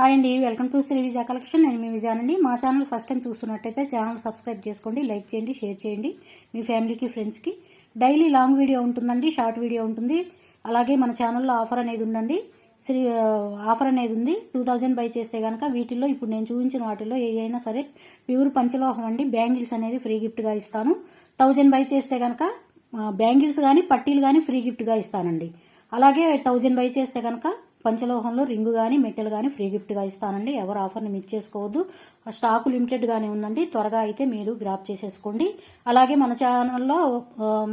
Hi అండి welcome to Sri Vijaya collection. నేను మీ విజయానండి మా ఛానల్ ఫస్ట్ టైం చూస్తున్నట్టయితే ఛానల్ సబ్స్క్రైబ్ చేసుకోండి లైక్ చేయండి షేర్ చేయండి మీ ఫ్యామిలీకి ఫ్రెండ్స్కి. డైలీ లాంగ్ వీడియో ఉంటుందండి షార్ట్ వీడియో ఉంటుంది. అలాగే మన ఛానల్లో ఆఫర్ అనేది ఉందండి. శ్రీ ఆఫర్ అనేది ఉంది. టూ థౌజండ్ బై చేస్తే కనుక వీటిల్లో ఇప్పుడు నేను చూపించిన వాటిల్లో ఏ అయినా సరే ప్యూర్ పంచలోహం అండి. బ్యాంగిల్స్ అనేది ఫ్రీ గిఫ్ట్గా ఇస్తాను. థౌజండ్ బై చేస్తే కనుక బ్యాంగిల్స్ కానీ పట్టీలు కానీ ఫ్రీ గిఫ్ట్గా ఇస్తానండి. అలాగే థౌజండ్ బై చేస్తే కనుక పంచలోహంలో రింగు కానీ మెటల్ కానీ ఫ్రీ గిఫ్ట్గా ఇస్తానండి. ఎవరు ఆఫర్ని మిస్ చేసుకోవద్దు. స్టాక్ లిమిటెడ్గానే ఉందండి. త్వరగా అయితే మీరు గ్రాప్ చేసేసుకోండి. అలాగే మన ఛానల్లో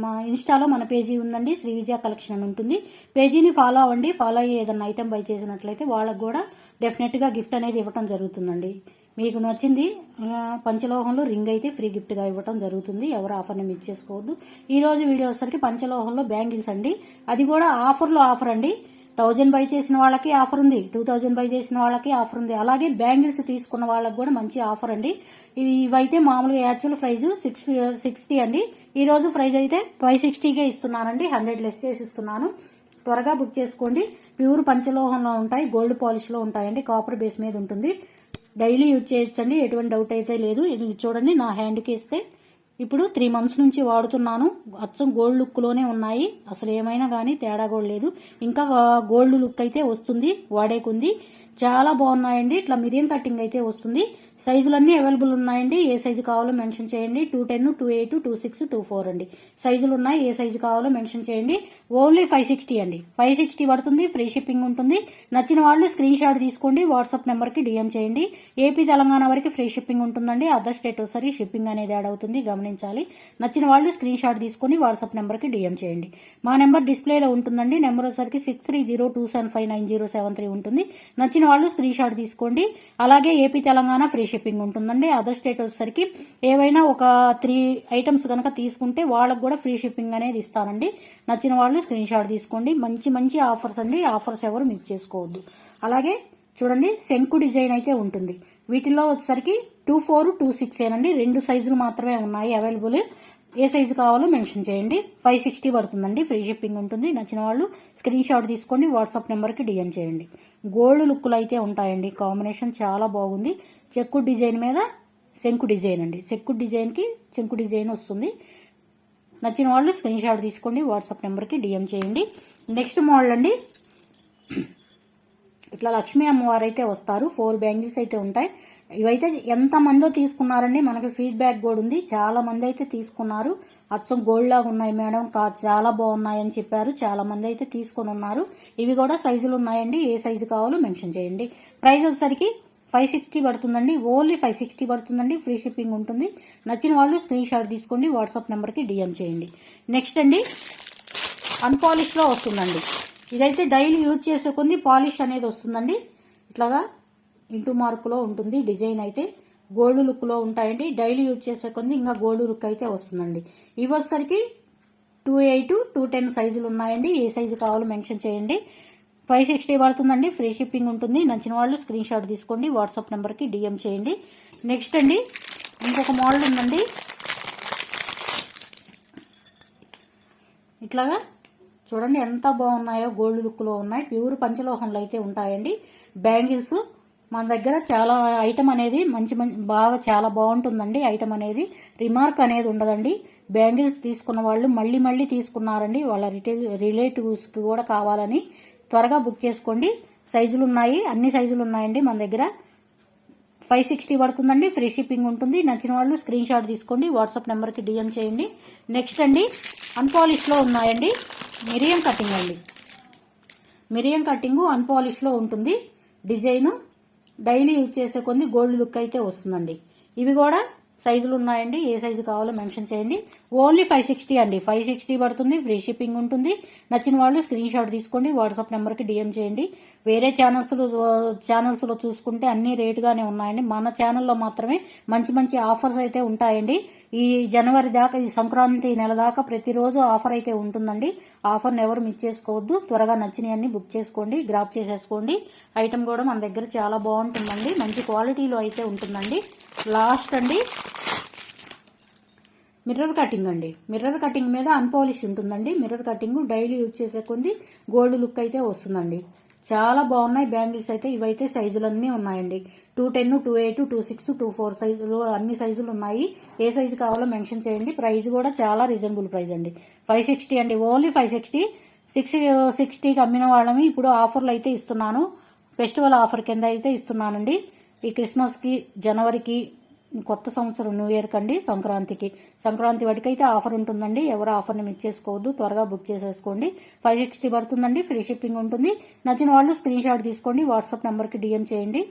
మా ఇన్స్టాలో మన పేజీ ఉందండి. శ్రీ విజయ కలెక్షన్ అని ఉంటుంది. పేజీని ఫాలో అవ్వండి. ఫాలో అయ్యి ఏదైనా ఐటెం బై చేసినట్లయితే వాళ్ళకు కూడా డెఫినెట్గా గిఫ్ట్ అనేది ఇవ్వటం జరుగుతుందండి. మీకు నచ్చింది పంచలోహంలో రింగ్ అయితే ఫ్రీ గిఫ్ట్గా ఇవ్వటం జరుగుతుంది. ఎవరు ఆఫర్ని మిస్ చేసుకోవద్దు. ఈ రోజు వీడియో వచ్చేసరికి పంచలోహంలో బ్యాంగిల్స్ అండి. అది కూడా ఆఫర్లో ఆఫర్ అండి. థౌజండ్ బై చేసిన వాళ్ళకి ఆఫర్ ఉంది. టూ థౌజండ్ బై చేసిన వాళ్ళకి ఆఫర్ ఉంది. అలాగే బ్యాంగిల్స్ తీసుకున్న వాళ్ళకి కూడా మంచి ఆఫర్ అండి. ఇవి ఇవైతే మామూలుగా యాక్చువల్ ప్రైజ్ సిక్స్ సిక్స్టీ అండి. ఈ రోజు ప్రైజ్ అయితే ఫైవ్ సిక్స్టీకే ఇస్తున్నానండి. హండ్రెడ్ లెస్ చేసి ఇస్తున్నాను. త్వరగా బుక్ చేసుకోండి. ప్యూర్ పంచలోహంలో ఉంటాయి. గోల్డ్ పాలిష్లో ఉంటాయండి. కాపర్ బేస్ మీద ఉంటుంది. డైలీ యూజ్ చేయొచ్చండి. ఎటువంటి డౌట్ అయితే లేదు. ఇది చూడండి. నా హ్యాండ్కి ఇస్తే ఇప్పుడు త్రీ మంత్స్ నుంచి వాడుతున్నాను. అచ్చం గోల్డ్ లుక్లోనే ఉన్నాయి. అసలు ఏమైనా కానీ తేడా కూడా లేదు. ఇంకా గోల్డ్ లుక్ అయితే వస్తుంది. వాడేకుంది చాలా బాగున్నాయండి. ఇట్లా మిరియన్ కటింగ్ అయితే వస్తుంది. సైజులన్నీ అవైలబుల్ ఉన్నాయండి. ఏ సైజు కావాలో మెన్షన్ చేయండి. Two ten two eight two six two four అండి. సైజులు ఉన్నాయి. ఏ సైజు కావాలో మెన్షన్ చేయండి. ఓన్లీ ఫైవ్ సిక్స్టీ అండి. ఫైవ్ సిక్స్టీ పడుతుంది. ఫ్రీ షిప్పింగ్ ఉంటుంది. నచ్చిన వాళ్ళు స్క్రీన్ షాట్ తీసుకోండి. వాట్సాప్ నెంబర్కి డిఎం చేయండి. ఏపీ తెలంగాణ వరకు ఫ్రీ షిప్పింగ్ ఉంటుందండి. అదర్ స్టేట్ ఒకసారి షిప్పింగ్ అనేది యాడ్ అవుతుంది. గమనించాలి. నచ్చిన వాళ్ళు స్క్రీన్ షాట్ తీసుకొని వాట్సాప్ నెంబర్కి డిఎం చేయండి. మా నెంబర్ డిస్ప్లేలో ఉంటుందండి. నెంబర్ వచ్చరికి six three zero two seven five nine zero seven three ఉంటుంది. నచ్చిన వాళ్ళు స్క్రీన్ షాట్ తీసుకోండి. అలాగే ఏపీ తెలంగాణ ఫ్రీ షిప్పింగ్ ఉంటుందండి. అదర్ స్టేట్ వచ్చేసరికి ఏవైనా ఒక త్రీ ఐటమ్స్ కనుక తీసుకుంటే వాళ్ళకు కూడా ఫ్రీ షిప్పింగ్ అనేది ఇస్తానండి. నచ్చిన వాళ్ళు స్క్రీన్ షాట్ తీసుకోండి. మంచి మంచి ఆఫర్స్ అండి. ఆఫర్స్ ఎవరు మిస్ చేసుకోవద్దు. అలాగే చూడండి శంకు డిజైన్ అయితే ఉంటుంది. వీటిల్లో వచ్చేసరికి టూ ఫోర్ టూ సిక్స్ ఏనండి రెండు సైజులు మాత్రమే ఉన్నాయి అవైలబుల్. ఏ సైజు కావాలో మెన్షన్ చేయండి. ఫైవ్ సిక్స్టీ పడుతుందండి. ఫ్రీ షిప్పింగ్ ఉంటుంది. నచ్చిన వాళ్ళు స్క్రీన్ షాట్ తీసుకోండి. వాట్సాప్ నెంబర్కి డిఎం చేయండి. గోల్డ్ లుక్లు అయితే ఉంటాయండి. కాంబినేషన్ చాలా బాగుంది. చెక్కు డిజైన్ మీద శంకు డిజైన్ అండి. చెక్కు డిజైన్కి చెంకు డిజైన్ వస్తుంది. నచ్చిన వాళ్ళు స్క్రీన్ షాట్ తీసుకోండి. వాట్సాప్ నెంబర్కి డిఎం చేయండి. నెక్స్ట్ మోడల్ అండి. ఇట్లా లక్ష్మీ అమ్మవారు అయితే వస్తారు. ఫోర్ బ్యాంగిల్స్ అయితే ఉంటాయి. ఇవైతే ఎంత మందో తీసుకున్నారండి. మనకి ఫీడ్బ్యాక్ కూడా ఉంది. చాలా మంది అయితే తీసుకున్నారు. అచ్చం గోల్డ్ లాగా ఉన్నాయి మేడం. చాలా బాగున్నాయి అని చెప్పారు. చాలా మంది అయితే తీసుకొని ఉన్నారు. ఇవి కూడా సైజులు ఉన్నాయండి. ఏ సైజు కావాలో మెన్షన్ చేయండి. ప్రైస్ వచ్చేసరికి ఫైవ్ సిక్స్టీ పడుతుందండి. ఓన్లీ ఫైవ్ సిక్స్టీ పడుతుందండి. ఫ్రీ షిప్పింగ్ ఉంటుంది. నచ్చిన వాళ్ళు స్క్రీన్ షాట్ తీసుకోండి. వాట్సాప్ నెంబర్కి డిఎం చేయండి. నెక్స్ట్ అండి అన్పాలిష్లో వస్తుందండి. ఇదైతే డైలీ యూజ్ చేసే కొన్ని పాలిష్ అనేది వస్తుందండి. ఇట్లాగా ఇంటూ మార్కులో ఉంటుంది. డిజైన్ అయితే గోల్డ్ లుక్లో ఉంటాయండి. డైలీ యూజ్ చేసే కొన్ని ఇంకా గోల్డ్ లుక్ అయితే వస్తుందండి. ఇవి వచ్చేసరికి టూ ఎయిట్ టూ టెన్ సైజులు ఉన్నాయండి. ఏ సైజు కావాలో మెన్షన్ చేయండి. ఫైవ్ సిక్స్టీ పడుతుందండి. ఫ్రీ షిప్పింగ్ ఉంటుంది. నచ్చిన వాళ్ళు స్క్రీన్ షాట్ తీసుకోండి. వాట్సాప్ నెంబర్కి డిఎం చేయండి. నెక్స్ట్ అండి ఇంకొక మోడల్ ఉందండి. ఇట్లాగా చూడండి ఎంత బాగున్నాయో గోల్డ్ లుక్లో ఉన్నాయి. ప్యూర్ పంచలోహంలో అయితే ఉంటాయండి. బ్యాంగిల్స్ మన దగ్గర చాలా ఐటమ్ అనేది మంచి మంచి బాగా చాలా బాగుంటుందండి ఐటమ్ అనేది. రిమార్క్ అనేది ఉండదండి. బ్యాంగిల్స్ తీసుకున్న వాళ్ళు మళ్ళీ మళ్ళీ తీసుకున్నారండి. వాళ్ళ రిటైల్ రిలేటివ్స్కి కూడా కావాలని త్వరగా బుక్ చేసుకోండి. సైజులు ఉన్నాయి. అన్ని సైజులు ఉన్నాయండి మన దగ్గర. ఫైవ్ సిక్స్టీ పడుతుందండి. ఫ్రీ షిప్పింగ్ ఉంటుంది. నచ్చిన వాళ్ళు స్క్రీన్ షాట్ తీసుకోండి. వాట్సాప్ నెంబర్కి డిఎం చేయండి. నెక్స్ట్ అండి అన్పాలిష్లో ఉన్నాయండి. మిరియం కటింగ్ అండి. మిరియం కటింగ్ అన్పాలిష్లో ఉంటుంది. డిజైన్ డైలీ యూజ్ చేసే కొన్ని గోల్డ్ లుక్ అయితే వస్తుందండి. ఇవి కూడా సైజులు ఉన్నాయండి. ఏ సైజు కావాలో మెన్షన్ చేయండి. ఓన్లీ ఫైవ్ సిక్స్టీ అండి. ఫైవ్ సిక్స్టీ పడుతుంది. ఫ్రీ షిప్పింగ్ ఉంటుంది. నచ్చిన వాళ్ళు స్క్రీన్ షాట్ తీసుకోండి. వాట్సాప్ నెంబర్కి డిఎం చేయండి. వేరే ఛానల్స్ ఛానల్స్లో చూసుకుంటే అన్ని రేటుగానే ఉన్నాయండి. మన ఛానల్లో మాత్రమే మంచి మంచి ఆఫర్స్ అయితే ఉంటాయండి. ఈ జనవరి దాకా ఈ సంక్రాంతి నెల దాకా ప్రతిరోజు ఆఫర్ అయితే ఉంటుందండి. ఆఫర్ని ఎవరు మిస్ చేసుకోవద్దు. త్వరగా నచ్చినవన్నీ బుక్ చేసుకోండి. గ్రాప్ చేసేసుకోండి. ఐటమ్ కూడా మన దగ్గర చాలా బాగుంటుందండి. మంచి క్వాలిటీలో అయితే ఉంటుందండి. లాస్ట్ అండి. మిర్రర్ కటింగ్ అండి. మిర్రర్ కటింగ్ మీద అన్పాలిష్ ఉంటుందండి. మిర్రర్ కటింగ్ డైలీ యూజ్ చేసే కొంది గోల్డ్ లుక్ అయితే వస్తుందండి. చాలా బాగున్నాయి. బ్యాంగిల్స్ అయితే ఇవైతే సైజులన్నీ ఉన్నాయండి. Two ten two eight two six two four సైజులు అన్ని సైజులు ఉన్నాయి. ఏ సైజు కావాలో మెన్షన్ చేయండి. ప్రైస్ కూడా చాలా రీజనబుల్ ప్రైస్ అండి. ఫైవ్ సిక్స్టీ అండి. Only five sixty. సిక్స్ సిక్స్టీకి అమ్మిన వాళ్ళని ఇప్పుడు ఆఫర్లు అయితే ఇస్తున్నాను. ఫెస్టివల్ ఆఫర్ కింద అయితే ఇస్తున్నానండి. ఈ క్రిస్మస్కి జనవరికి కొత్త సంవత్సరం న్యూ ఇయర్ కండి సంక్రాంతికి. సంక్రాంతి వాటికైతే ఆఫర్ ఉంటుందండి. ఎవరు ఆఫర్ని మిస్ చేసుకోవద్దు. త్వరగా బుక్ చేసేసుకోండి. ఫైవ్ సిక్స్టీ పడుతుందండి. ఫ్రీ షిప్పింగ్ ఉంటుంది. నచ్చిన వాళ్ళు స్క్రీన్ షాట్ తీసుకోండి. వాట్సాప్ నెంబర్కి డిఎం చేయండి.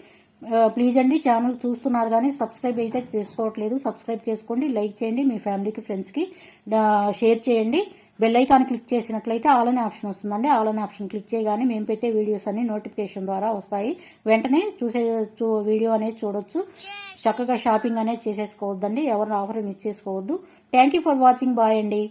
ప్లీజ్ అండి ఛానల్ చూస్తున్నారు కానీ సబ్స్క్రైబ్ అయితే చేసుకోవట్లేదు. సబ్స్క్రైబ్ చేసుకోండి. లైక్ చేయండి మీ ఫ్యామిలీకి ఫ్రెండ్స్కి. షేర్ చేయండి. బెల్ ఐకాన్ క్లిక్ చేసినట్లయితే ఆల్ అనే ఆప్షన్ వస్తుందండి. ఆల్ అనే ఆప్షన్ క్లిక్ చేయగానే మేము పెట్టే వీడియోస్ అన్ని నోటిఫికేషన్ ద్వారా వస్తాయి. వెంటనే చూసే చూ వీడియో అనేది చూడొచ్చు. చక్కగా షాపింగ్ అనేది చేసేసుకోవద్దండి. ఎవరిని ఆఫర్ మిస్ చేసుకోవద్దు. Thank you for watching. Bye అండి.